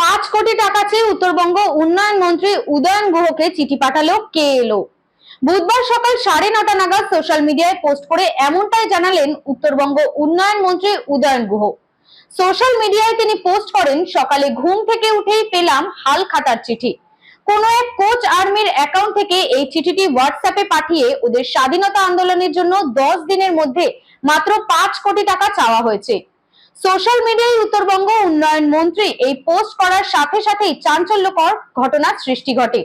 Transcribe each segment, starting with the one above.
পাঁচ কোটি টাকা চেয়ে উত্তরবঙ্গ উন্নয়ন মন্ত্রী উদয়ন গুহকে চিঠি পাঠালো কে এলো বুধবার সকাল সাড়ে নটা নাগাদ সোশ্যাল মিডিয়ায় পোস্ট করে এমনটাই জানালেন উত্তরবঙ্গ উন্নয়ন মন্ত্রী উদয়ন গুহ। সোশ্যাল মিডিয়ায় তিনি পোস্ট করেন, সকালে ঘুম থেকে উঠেই পেলাম হাল খাতার চিঠি। কোন এক কোচ আর্মির অ্যাকাউন্ট থেকে এই চিঠিটি হোয়াটসঅ্যাপে পাঠিয়ে ওদের স্বাধীনতা আন্দোলনের জন্য দশ দিনের মধ্যে মাত্র পাঁচ কোটি টাকা চাওয়া হয়েছে। সোশ্যাল মিডিয়ায় উত্তরবঙ্গ উন্নয়ন মন্ত্রী। এই পোস্ট করার সাথে সাথেই চাঞ্চল্যকর ঘটনার সৃষ্টি ঘটে।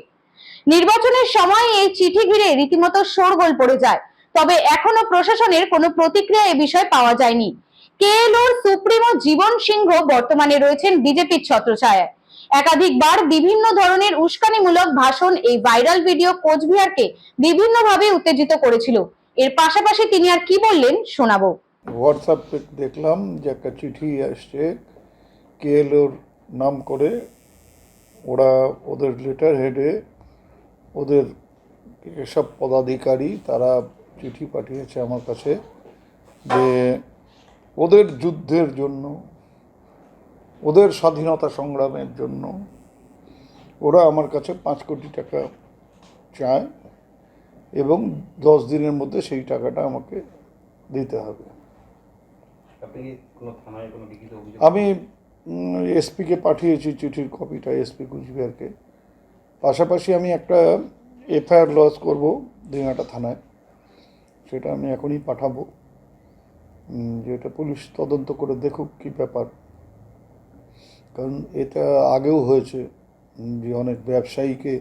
নির্বাচনের সময় এই চিঠি ঘিরে রীতিমতো শোরগোল পড়ে যায়। তবে এখনও প্রশাসনের কোনো প্রতিক্রিয়া এ বিষয়ে পাওয়া যায়নি। কেএলওর সুপ্রিমো জীবন সিংহ বর্তমানে রয়েছেন বিজেপির ছত্রছায়ায়। একাধিকবার বিভিন্ন ধরনের উস্কানিমূলক ভাষণ এই ভাইরাল ভিডিও কোচবিহারকে বিভিন্নভাবে উত্তেজিত করেছিল। এর পাশাপাশি তিনি আর কি বললেন শোনাবো। হোয়াটসঅ্যাপে দেখলাম যে একটা চিঠি আসছে, কেএলওর নাম করে। ওরা ওদের লেটার হেডে ওদের এসব পদাধিকারী তারা চিঠি পাঠিয়েছে আমার কাছে যে ওদের যুদ্ধের জন্য, ওদের স্বাধীনতা সংগ্রামের জন্য ওরা আমার কাছে পাঁচ কোটি টাকা চায় এবং দশ দিনের মধ্যে সেই টাকাটা আমাকে দিতে হবে আপনি কি কোনো থানায় কোনো লিখিত অভিযোগ আমি এসপিকে পাঠিয়েছি চিঠির কপিটা, এসপি কুচবিহারকে। পাশাপাশি আমি একটা এফআইআর লজ করব দিনাটা থানায়। সেটা আমি এখনই পাঠাবো। যেটা পুলিশ তদন্ত করে দেখুক কী ব্যাপার। কারণ এটা আগেও হয়েছে, যে অনেক ব্যবসায়ীকে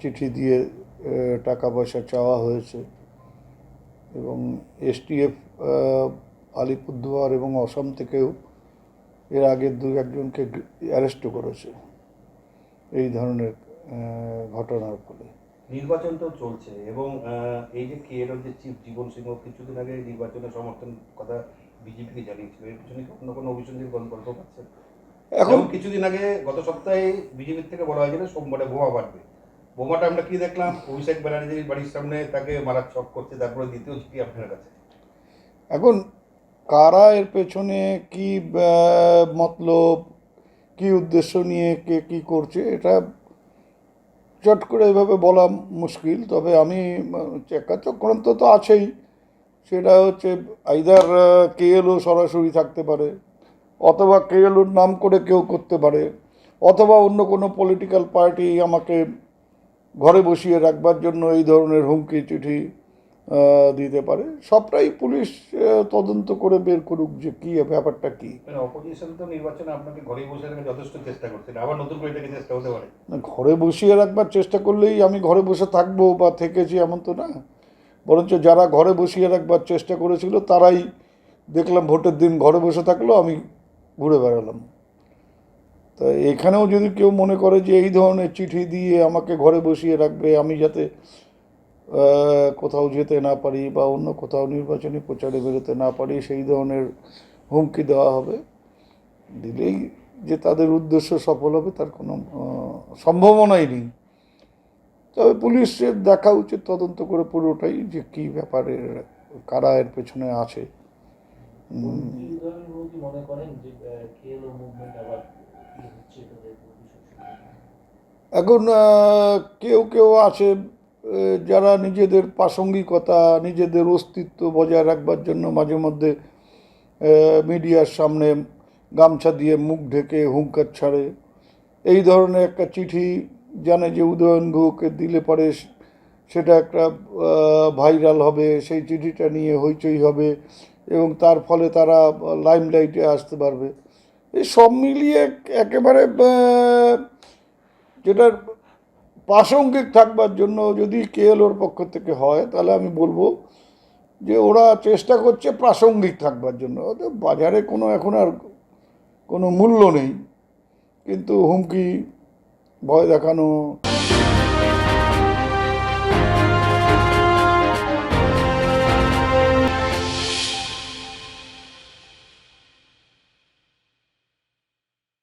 চিঠি দিয়ে টাকা পয়সা চাওয়া হয়েছে। এবং এসটিএফ আলিপুরদুয়ার এবং অসম থেকেও এর আগে দু একজনকে অ্যারেস্টও করেছে। এই ধরনের ঘটনার ফলে। নির্বাচন তো চলছে এবং এই যে কেএলওর যে চিফ জীবন সিংহ কিছুদিন আগে নির্বাচনের সমর্থন কথা বিজেপিকে জানিয়েছিল। এর পিছনে কি অন্য কোনো অভিযোগের গল্প পাচ্ছেন এখন এখন কিছুদিন আগে গত সপ্তাহে বিজেপির থেকে বলা হয়েছিল সোমবারে বোমা বাড়বে বোমাটা আমরা কি দেখলাম? অভিষেক ব্যানার্জির বাড়ির সামনে তাকে মারার ছক করছে তারপরে দ্বিতীয় চিঠি আপনার কাছে। এখন কারা এর পেছনে কি মতলব, কি উদ্দেশ্য নিয়ে কে কি করছে, এটা চট করে এভাবে বলা মুশকিল। তবে আমি চেকা চক্রান্ত তো আছেই। সেটা হচ্ছে আইদার কেএলও সরাসরি থাকতে পারে, অথবা কেএলওর নাম করে কেউ করতে পারে, অথবা অন্য কোনো পলিটিক্যাল পার্টি আমাকে ঘরে বসিয়ে রাখবার জন্য এই ধরনের হুমকি, চিঠি দিতে পারে। সবটাই পুলিশ তদন্ত করে বের করুক যে কি ব্যাপারটা কি। অপোজিশন তো নির্বাচনে আপনাকে ঘরে বসে রাখার যথেষ্ট চেষ্টা করছেন। আবার নতুন করে এটাকে চেষ্টা হতে পারে। ঘরে বসিয়ে রাখবার চেষ্টা করলেই আমি ঘরে বসে থাকব বা থেকেছি এমন তো না। বরঞ্চ যারা ঘরে বসিয়ে রাখবার চেষ্টা করেছিল তারাই দেখলাম ভোটের দিন ঘরে বসে থাকল আমি ঘুরে বেড়ালাম। তা এখানেও যদি কেউ মনে করে যে এই ধরনের চিঠি দিয়ে আমাকে ঘরে বসিয়ে রাখবে আমি যাতে কোথাও যেতে না পারি বা অন্য কোথাও নির্বাচনী প্রচারে বেরোতে না পারি সেই ধরনের হুমকি দেওয়া হবে। দিলেই যে তাদের উদ্দেশ্য সফল হবে তার কোনো সম্ভাবনাই নেই। তবে পুলিশের দেখা উচিত তদন্ত করে পুরোটাই যে কী ব্যাপারে কারা এর পেছনে আছে। মনে এখন কেউ কেউ আছে যারা নিজেদের প্রাসঙ্গিকতা, নিজেদের অস্তিত্ব বজায় রাখবার জন্য মাঝে মধ্যে মিডিয়ার সামনে গামছা দিয়ে মুখ ঢেকে হুঙ্কার ছাড়ে। এই ধরনের একটা চিঠি জানে যে উদয়ন গুহকে দিলে পরে সেটা একটা ভাইরাল হবে, সেই চিঠিটা নিয়ে হইচই হবে এবং তার ফলে তারা লাইমলাইটে আসতে পারবে। এই সব মিলিয়ে একেবারে যেটার প্রাসঙ্গিক থাকবার জন্য যদি কেএলওর পক্ষ থেকে হয়, তাহলে আমি বলব যে ওরা চেষ্টা করছে প্রাসঙ্গিক থাকবার জন্য। বাজারে কোনো এখন আর কোনো মূল্য নেই। কিন্তু হুমকি, ভয় দেখানো